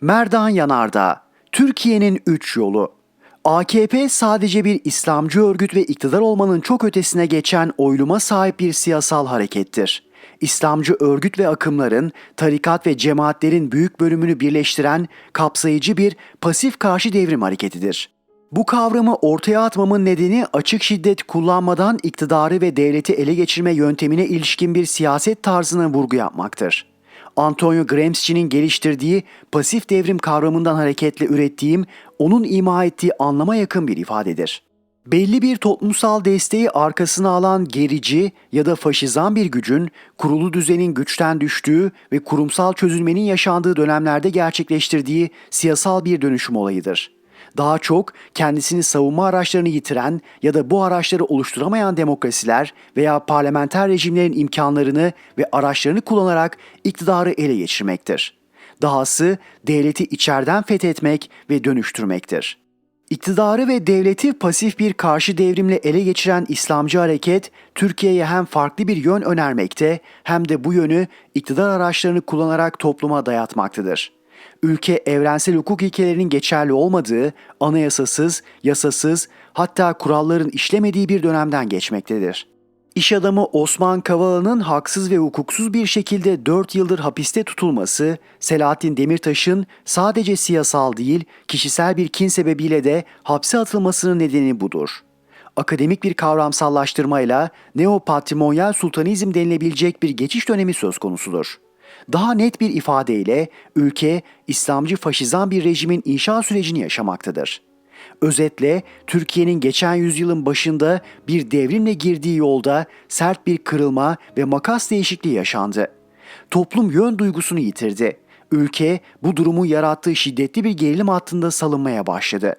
Merdan Yanardağ, Türkiye'nin üç yolu. AKP sadece bir İslamcı örgüt ve iktidar olmanın çok ötesine geçen oyluma sahip bir siyasal harekettir. İslamcı örgüt ve akımların, tarikat ve cemaatlerin büyük bölümünü birleştiren kapsayıcı bir pasif karşı devrim hareketidir. Bu kavramı ortaya atmamın nedeni açık şiddet kullanmadan iktidarı ve devleti ele geçirme yöntemine ilişkin bir siyaset tarzına vurgu yapmaktır. Antonio Gramsci'nin geliştirdiği pasif devrim kavramından hareketle ürettiğim, onun ima ettiği anlama yakın bir ifadedir. Belli bir toplumsal desteği arkasına alan gerici ya da faşizan bir gücün kurulu düzenin güçten düştüğü ve kurumsal çözülmenin yaşandığı dönemlerde gerçekleştirdiği siyasal bir dönüşüm olayıdır daha çok kendisini savunma araçlarını yitiren ya da bu araçları oluşturamayan demokrasiler veya parlamenter rejimlerin imkanlarını ve araçlarını kullanarak iktidarı ele geçirmektir. Dahası devleti içeriden fethetmek ve dönüştürmektir. İktidarı ve devleti pasif bir karşı devrimle ele geçiren İslamcı hareket, Türkiye'ye hem farklı bir yön önermekte hem de bu yönü iktidar araçlarını kullanarak topluma dayatmaktadır ülke evrensel hukuk ilkelerinin geçerli olmadığı, anayasasız, yasasız, hatta kuralların işlemediği bir dönemden geçmektedir. İş adamı Osman Kavala'nın haksız ve hukuksuz bir şekilde 4 yıldır hapiste tutulması, Selahattin Demirtaş'ın sadece siyasal değil, kişisel bir kin sebebiyle de hapse atılmasının nedeni budur. Akademik bir kavramsallaştırmayla neopatrimonyal sultanizm denilebilecek bir geçiş dönemi söz konusudur. Daha net bir ifadeyle ülke İslamcı faşizan bir rejimin inşa sürecini yaşamaktadır. Özetle Türkiye'nin geçen yüzyılın başında bir devrimle girdiği yolda sert bir kırılma ve makas değişikliği yaşandı. Toplum yön duygusunu yitirdi. Ülke bu durumun yarattığı şiddetli bir gerilim hattında salınmaya başladı.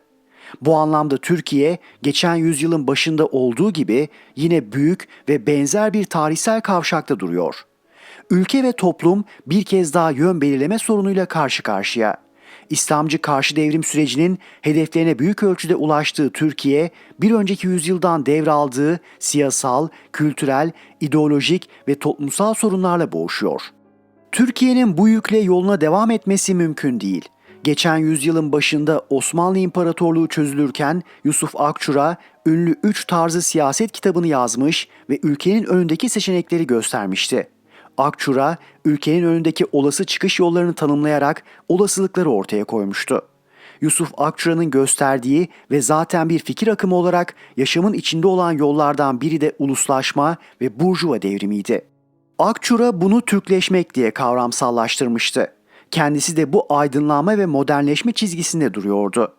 Bu anlamda Türkiye geçen yüzyılın başında olduğu gibi yine büyük ve benzer bir tarihsel kavşakta duruyor.'' Ülke ve toplum bir kez daha yön belirleme sorunuyla karşı karşıya. İslamcı karşı devrim sürecinin hedeflerine büyük ölçüde ulaştığı Türkiye, bir önceki yüzyıldan devraldığı siyasal, kültürel, ideolojik ve toplumsal sorunlarla boğuşuyor. Türkiye'nin bu yükle yoluna devam etmesi mümkün değil. Geçen yüzyılın başında Osmanlı İmparatorluğu çözülürken Yusuf Akçura ünlü üç tarzı siyaset kitabını yazmış ve ülkenin önündeki seçenekleri göstermişti. Akçura, ülkenin önündeki olası çıkış yollarını tanımlayarak olasılıkları ortaya koymuştu. Yusuf Akçura'nın gösterdiği ve zaten bir fikir akımı olarak yaşamın içinde olan yollardan biri de uluslaşma ve burjuva devrimiydi. Akçura bunu Türkleşmek diye kavramsallaştırmıştı. Kendisi de bu aydınlanma ve modernleşme çizgisinde duruyordu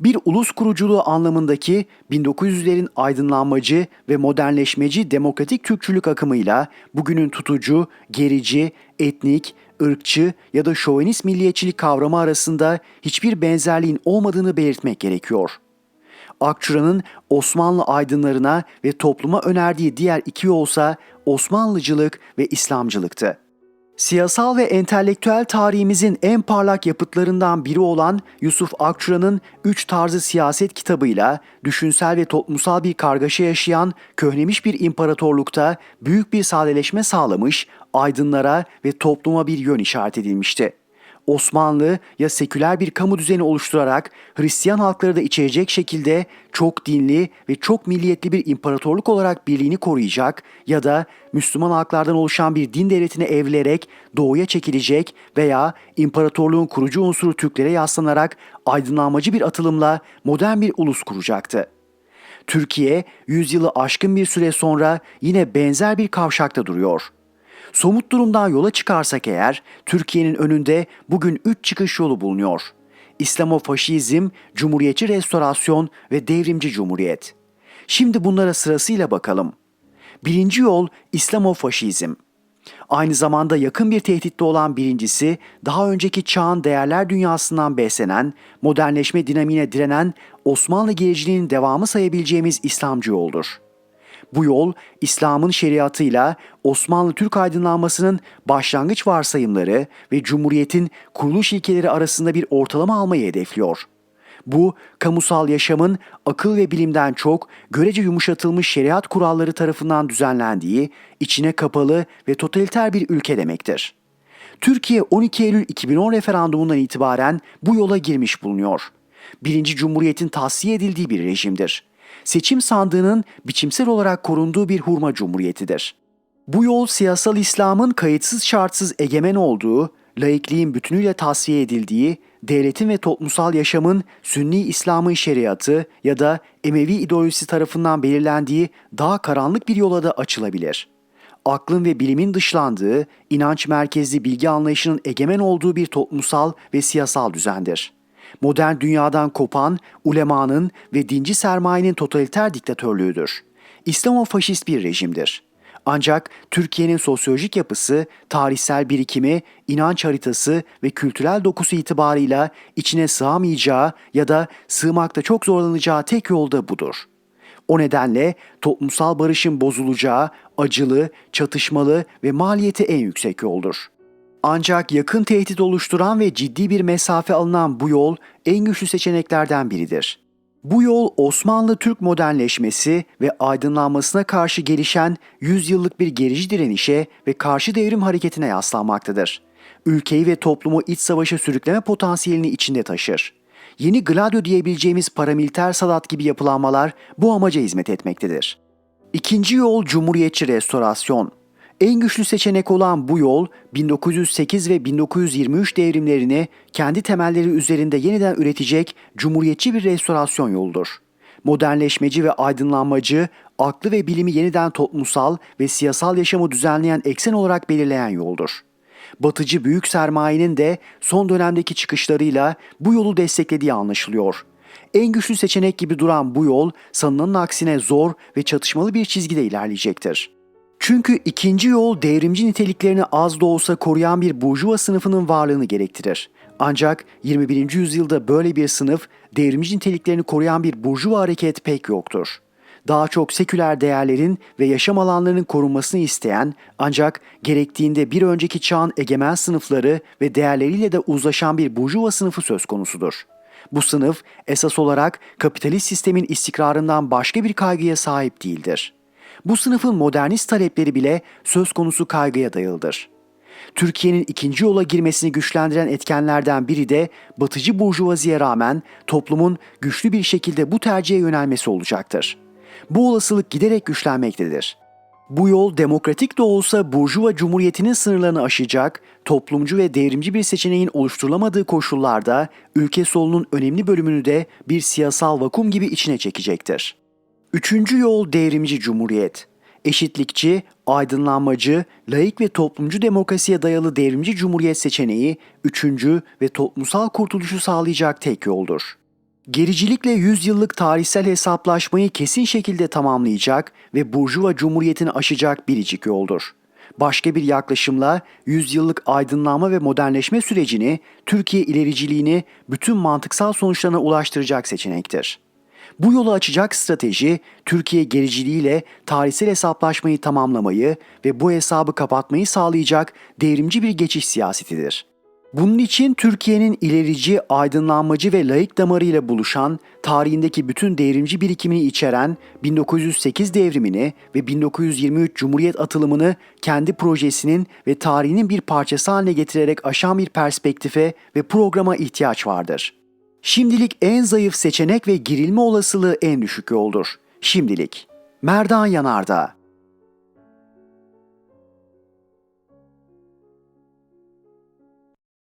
bir ulus kuruculuğu anlamındaki 1900'lerin aydınlanmacı ve modernleşmeci demokratik Türkçülük akımıyla bugünün tutucu, gerici, etnik, ırkçı ya da şovenist milliyetçilik kavramı arasında hiçbir benzerliğin olmadığını belirtmek gerekiyor. Akçura'nın Osmanlı aydınlarına ve topluma önerdiği diğer iki yolsa Osmanlıcılık ve İslamcılıktı. Siyasal ve entelektüel tarihimizin en parlak yapıtlarından biri olan Yusuf Akçura'nın Üç Tarzı Siyaset kitabıyla düşünsel ve toplumsal bir kargaşa yaşayan köhnemiş bir imparatorlukta büyük bir sadeleşme sağlamış, aydınlara ve topluma bir yön işaret edilmişti. Osmanlı ya seküler bir kamu düzeni oluşturarak Hristiyan halkları da içerecek şekilde çok dinli ve çok milliyetli bir imparatorluk olarak birliğini koruyacak ya da Müslüman halklardan oluşan bir din devletine evrilerek doğuya çekilecek veya imparatorluğun kurucu unsuru Türklere yaslanarak aydınlanmacı bir atılımla modern bir ulus kuracaktı. Türkiye yüzyılı aşkın bir süre sonra yine benzer bir kavşakta duruyor.'' Somut durumdan yola çıkarsak eğer Türkiye'nin önünde bugün üç çıkış yolu bulunuyor. İslamofaşizm, Cumhuriyetçi Restorasyon ve Devrimci Cumhuriyet. Şimdi bunlara sırasıyla bakalım. Birinci yol İslamofaşizm. Aynı zamanda yakın bir tehditte olan birincisi, daha önceki çağın değerler dünyasından beslenen, modernleşme dinamine direnen Osmanlı gericiliğinin devamı sayabileceğimiz İslamcı yoldur. Bu yol İslam'ın şeriatıyla Osmanlı Türk aydınlanmasının başlangıç varsayımları ve Cumhuriyet'in kuruluş ilkeleri arasında bir ortalama almayı hedefliyor. Bu, kamusal yaşamın akıl ve bilimden çok görece yumuşatılmış şeriat kuralları tarafından düzenlendiği, içine kapalı ve totaliter bir ülke demektir. Türkiye 12 Eylül 2010 referandumundan itibaren bu yola girmiş bulunuyor. Birinci Cumhuriyet'in tahsiye edildiği bir rejimdir. Seçim sandığının biçimsel olarak korunduğu bir hurma cumhuriyetidir. Bu yol siyasal İslam'ın kayıtsız şartsız egemen olduğu, laikliğin bütünüyle tasfiye edildiği, devletin ve toplumsal yaşamın Sünni İslam'ın şeriatı ya da Emevi ideolojisi tarafından belirlendiği daha karanlık bir yola da açılabilir. Aklın ve bilimin dışlandığı, inanç merkezli bilgi anlayışının egemen olduğu bir toplumsal ve siyasal düzendir. Modern dünyadan kopan, ulemanın ve dinci sermayenin totaliter diktatörlüğüdür. İslamofaşist bir rejimdir. Ancak Türkiye'nin sosyolojik yapısı, tarihsel birikimi, inanç haritası ve kültürel dokusu itibarıyla içine sığamayacağı ya da sığmakta çok zorlanacağı tek yolda budur. O nedenle toplumsal barışın bozulacağı acılı, çatışmalı ve maliyeti en yüksek yoldur. Ancak yakın tehdit oluşturan ve ciddi bir mesafe alınan bu yol en güçlü seçeneklerden biridir. Bu yol Osmanlı Türk modernleşmesi ve aydınlanmasına karşı gelişen 100 yıllık bir gerici direnişe ve karşı devrim hareketine yaslanmaktadır. Ülkeyi ve toplumu iç savaşa sürükleme potansiyelini içinde taşır. Yeni Gladio diyebileceğimiz paramiliter salat gibi yapılanmalar bu amaca hizmet etmektedir. İkinci yol Cumhuriyetçi restorasyon. En güçlü seçenek olan bu yol 1908 ve 1923 devrimlerini kendi temelleri üzerinde yeniden üretecek cumhuriyetçi bir restorasyon yoludur. Modernleşmeci ve aydınlanmacı, aklı ve bilimi yeniden toplumsal ve siyasal yaşamı düzenleyen eksen olarak belirleyen yoldur. Batıcı büyük sermayenin de son dönemdeki çıkışlarıyla bu yolu desteklediği anlaşılıyor. En güçlü seçenek gibi duran bu yol sanılanın aksine zor ve çatışmalı bir çizgide ilerleyecektir. Çünkü ikinci yol devrimci niteliklerini az da olsa koruyan bir burjuva sınıfının varlığını gerektirir. Ancak 21. yüzyılda böyle bir sınıf devrimci niteliklerini koruyan bir burjuva hareket pek yoktur. Daha çok seküler değerlerin ve yaşam alanlarının korunmasını isteyen ancak gerektiğinde bir önceki çağın egemen sınıfları ve değerleriyle de uzlaşan bir burjuva sınıfı söz konusudur. Bu sınıf esas olarak kapitalist sistemin istikrarından başka bir kaygıya sahip değildir bu sınıfın modernist talepleri bile söz konusu kaygıya dayalıdır. Türkiye'nin ikinci yola girmesini güçlendiren etkenlerden biri de batıcı burjuvaziye rağmen toplumun güçlü bir şekilde bu tercihe yönelmesi olacaktır. Bu olasılık giderek güçlenmektedir. Bu yol demokratik de olsa burjuva cumhuriyetinin sınırlarını aşacak, toplumcu ve devrimci bir seçeneğin oluşturulamadığı koşullarda ülke solunun önemli bölümünü de bir siyasal vakum gibi içine çekecektir. Üçüncü yol devrimci cumhuriyet. Eşitlikçi, aydınlanmacı, laik ve toplumcu demokrasiye dayalı devrimci cumhuriyet seçeneği üçüncü ve toplumsal kurtuluşu sağlayacak tek yoldur. Gericilikle yüzyıllık tarihsel hesaplaşmayı kesin şekilde tamamlayacak ve burjuva cumhuriyetini aşacak biricik yoldur. Başka bir yaklaşımla yüzyıllık aydınlanma ve modernleşme sürecini, Türkiye ilericiliğini bütün mantıksal sonuçlarına ulaştıracak seçenektir. Bu yolu açacak strateji Türkiye gericiliğiyle tarihsel hesaplaşmayı tamamlamayı ve bu hesabı kapatmayı sağlayacak devrimci bir geçiş siyasetidir. Bunun için Türkiye'nin ilerici, aydınlanmacı ve laik damarıyla buluşan, tarihindeki bütün devrimci birikimini içeren 1908 devrimini ve 1923 Cumhuriyet atılımını kendi projesinin ve tarihinin bir parçası haline getirerek aşan bir perspektife ve programa ihtiyaç vardır. Şimdilik en zayıf seçenek ve girilme olasılığı en düşük yoldur. Şimdilik. Merdan Yanardağ